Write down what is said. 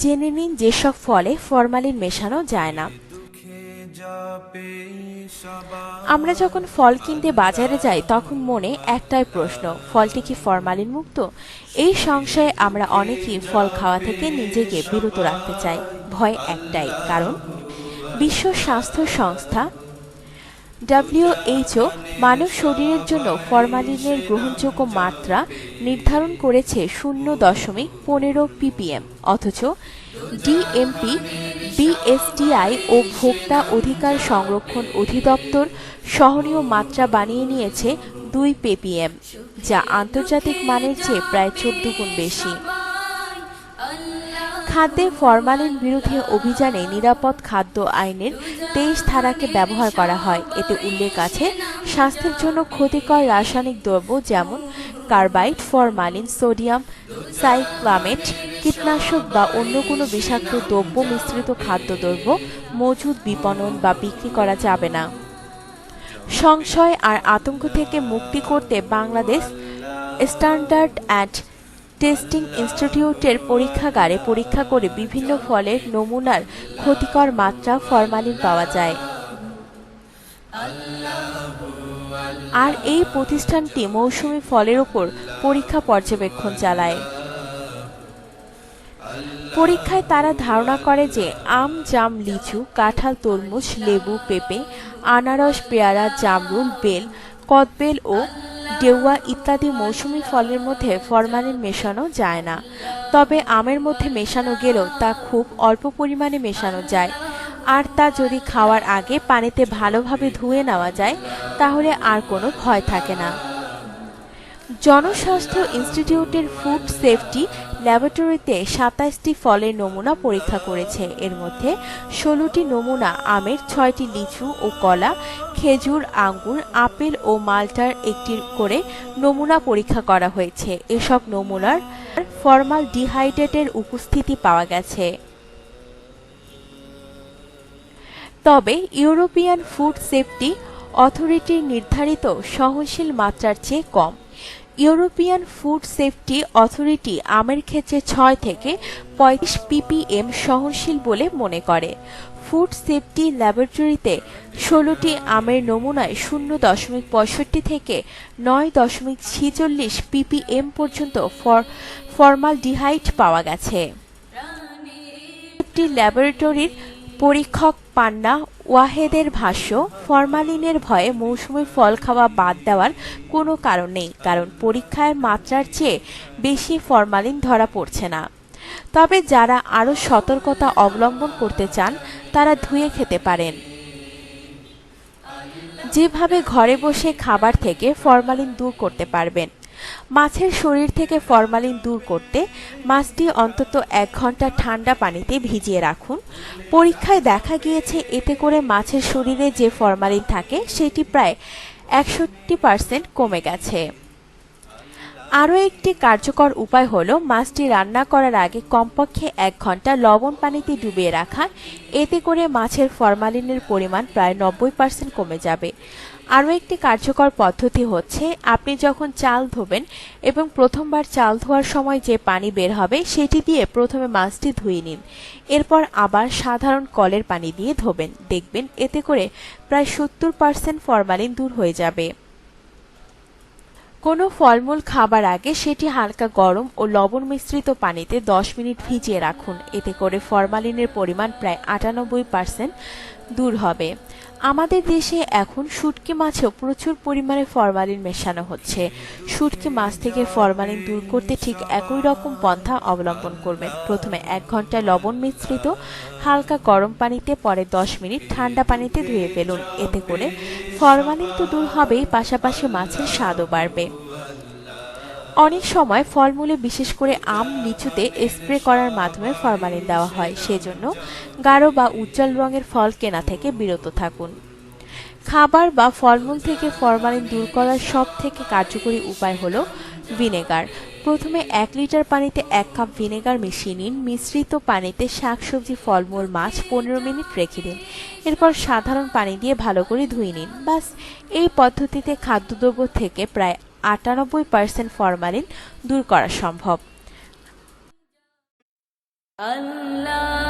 জেনে নিন যেসব ফলে ফরমালিন মেশানো যায় না। আমরা যখন ফল কিনতে বাজারে যাই, তখন মনে একটাই প্রশ্ন, ফলটি কি ফরমালিন মুক্ত এই সংশয়ে আমরা অনেকেই ফল খাওয়া থেকে নিজেকে বিরত রাখতে চাই, ভয় একটাই, কারণ বিশ্ব স্বাস্থ্য সংস্থা ডাব্লিউএইচও মানব শরীরের জন্য ফরমালিনের গ্রহণযোগ্য মাত্রা নির্ধারণ করেছে শূন্য দশমিক পনেরো পিপিএম অথচ ডিএমপি বিএসটিআই ও ভোক্তা অধিকার সংরক্ষণ অধিদপ্তর সহনীয় মাত্রা বানিয়ে নিয়েছে দুই পিপিএম যা আন্তর্জাতিক মানের চেয়ে প্রায় চোদ্দ গুণ বেশি। খাদ্যে ফরমালিন বিরোধী অভিযানে নিরাপদ খাদ্য আইনের তেইশ ধারাকে ব্যবহার করা হয়। এতে উল্লেখ আছে, স্বাস্থ্যের জন্য ক্ষতিকর রাসায়নিক দ্রব্য যেমন কার্বাইড, ফরমালিন, সোডিয়াম, সাইক্লামেট, কীটনাশক বা অন্য কোনো বিষাক্ত দ্রব্য, মিশ্রিত খাদ্যদ্রব্য মজুদ বিপণন বা বিক্রি করা যাবে না। সংশয় আর আতঙ্ক থেকে মুক্তি করতে বাংলাদেশ স্ট্যান্ডার্ড অ্যান্ড টেস্টিং ইনস্টিটিউটের পরীক্ষাগারে পরীক্ষা করে বিভিন্ন ফলের নমুনার ক্ষতিকর মাত্রা ফরমালিন পাওয়া যায়। আর এই প্রতিষ্ঠানটি মৌসুমি ফলের ওপর পরীক্ষা পর্যবেক্ষণ চালায়। পরীক্ষায় তারা ধারণা করে যে আম, জাম, লিচু, কাঁঠাল, তরমুজ, লেবু, পেঁপে, আনারস, পেয়ারা, জামরুল, বেল, কদবেল ও ডেউয়া ইত্যাদি মৌসুমি ফলের মধ্যে ফরমালিন মেশানো যায় না। তবে আমের মধ্যে মেশানো গেলেও তা খুব অল্প পরিমাণে মেশানো যায়। আর তা যদি খাওয়ার আগে পানিতে ভালোভাবে ধুয়ে নেওয়া যায়, তাহলে আর কোনো ভয় থাকে না। জনস্বাস্থ্য ইনস্টিটিউটের ফুড সেফটি ল্যাবরেটরিতে সাতাইশটি ফলের নমুনা পরীক্ষা করেছে। এর মধ্যে ষোলোটি নমুনা আমের, ছয়টি লিচু ও কলা, খেজুর, আঙ্গুর, আপেল ও মাল্টার একটি করে নমুনা পরীক্ষা করা হয়েছে। এসব নমুনার ফরমাল ডিহাইড্রেটের উপস্থিতি পাওয়া গেছে। তবে ইউরোপিয়ান ফুড সেফটি অথরিটির নির্ধারিত সহনশীল মাত্রার চেয়ে কম। ইউরোপিয়ান ফুড সেফটি অথরিটি আমের ক্ষেত্রে ছয় থেকে পঁয়ত্রিশ পিপিএম সহনশীল বলে মনে করে। ফুড সেফটি ল্যাবরেটরিতে ষোলোটি আমের নমুনায় শূন্য দশমিক পঁয়ষট্টি থেকে নয় দশমিক ছিচল্লিশ পিপিএম পর্যন্ত ফরমালডিহাইড পাওয়া গেছে। ল্যাবরেটরির পরীক্ষক পান্না ওয়াহেদের ভাষ্য, ফরমালিনের ভয়ে মৌসুমি ফল খাওয়া বাদ দেওয়ার কোনো কারণ নেই, কারণ পরীক্ষায় মাত্রার চেয়ে বেশি ফরমালিন ধরা পড়ছে না। তবে যারা আরও সতর্কতা অবলম্বন করতে চান, তারা ধুয়ে খেতে পারেন। যেভাবে ঘরে বসে খাবার থেকে ফরমালিন দূর করতে পারবেন। মাছের শরীর থেকে ফরমালিন দূর করতে মাছটি অন্তত এক ঘণ্টা ঠান্ডা পানিতে ভিজিয়ে রাখুন। পরীক্ষায় দেখা গিয়েছে এতে করে মাছের শরীরে যে ফরমালিন থাকে সেটি প্রায় একষট্টি পার্সেন্ট কমে গেছে। আরও একটি কার্যকর উপায় হলো মাছটি রান্না করার আগে কমপক্ষে এক ঘণ্টা লবণ পানিতে ডুবিয়ে রাখা। এতে করে মাছের ফরমালিনের পরিমাণ প্রায় নব্বই পার্সেন্ট কমে যাবে। আরও একটি কার্যকর পদ্ধতি হচ্ছে আপনি যখন চাল ধোবেন এবং প্রথমবার চাল ধোয়ার সময় যে পানি বের হবে সেটি দিয়ে প্রথমে মাছটি ধুয়ে নিন। এরপর আবার সাধারণ কলের পানি দিয়ে ধোবেন। দেখবেন এতে করে প্রায় সত্তর পার্সেন্ট ফরমালিন দূর হয়ে যাবে। কোনো ফলমূল খাবার আগে সেটি হালকা গরম ও লবণ মিশ্রিত পানিতে 10 মিনিট ভিজিয়ে রাখুন। এতে করে ফরমালিনের পরিমাণ প্রায় আটানব্বই পার্সেন্ট দূর হবে। আমাদের দেশে এখন শুটকি মাছেও প্রচুর পরিমাণে ফরমালিন মেশানো হচ্ছে। শুটকি মাছ থেকে ফরমালিন দূর করতে ঠিক একই রকম পন্থা অবলম্বন করবেন। প্রথমে এক ঘণ্টা লবণ মিশ্রিত, হালকা গরম পানিতে, পরে দশ মিনিট ঠান্ডা পানিতে ধুয়ে ফেলুন। এতে করে ফরমালিন তো দূর হবেই, পাশাপাশি মাছের স্বাদও বাড়বে। অনেক সময় ফলমূলে বিশেষ করে আম লিচুতে স্প্রে করার মাধ্যমে ফরমালিন দেওয়া হয়, সেজন্য গাঢ় বা উজ্জ্বল রঙের ফল কেনা থেকে বিরত থাকুন। খাবার বা ফলমূল থেকে ফরমালিন দূর করার সব থেকে কার্যকরী উপায় হলো ভিনেগার। প্রথমে এক লিটার পানিতে এক কাপ ভিনেগার মিশিয়ে নিন। মিশ্রিত পানিতে শাকসবজি, ফলমূল, মাছ পনেরো মিনিট রেখে দিন। এরপর সাধারণ পানি দিয়ে ভালো করে ধুয়ে নিন। বাস এই পদ্ধতিতে খাদ্যদ্রব্য থেকে প্রায় আটানব্বই পার্সেন্ট ফরমালিন দূর করা সম্ভব। আল্লাহ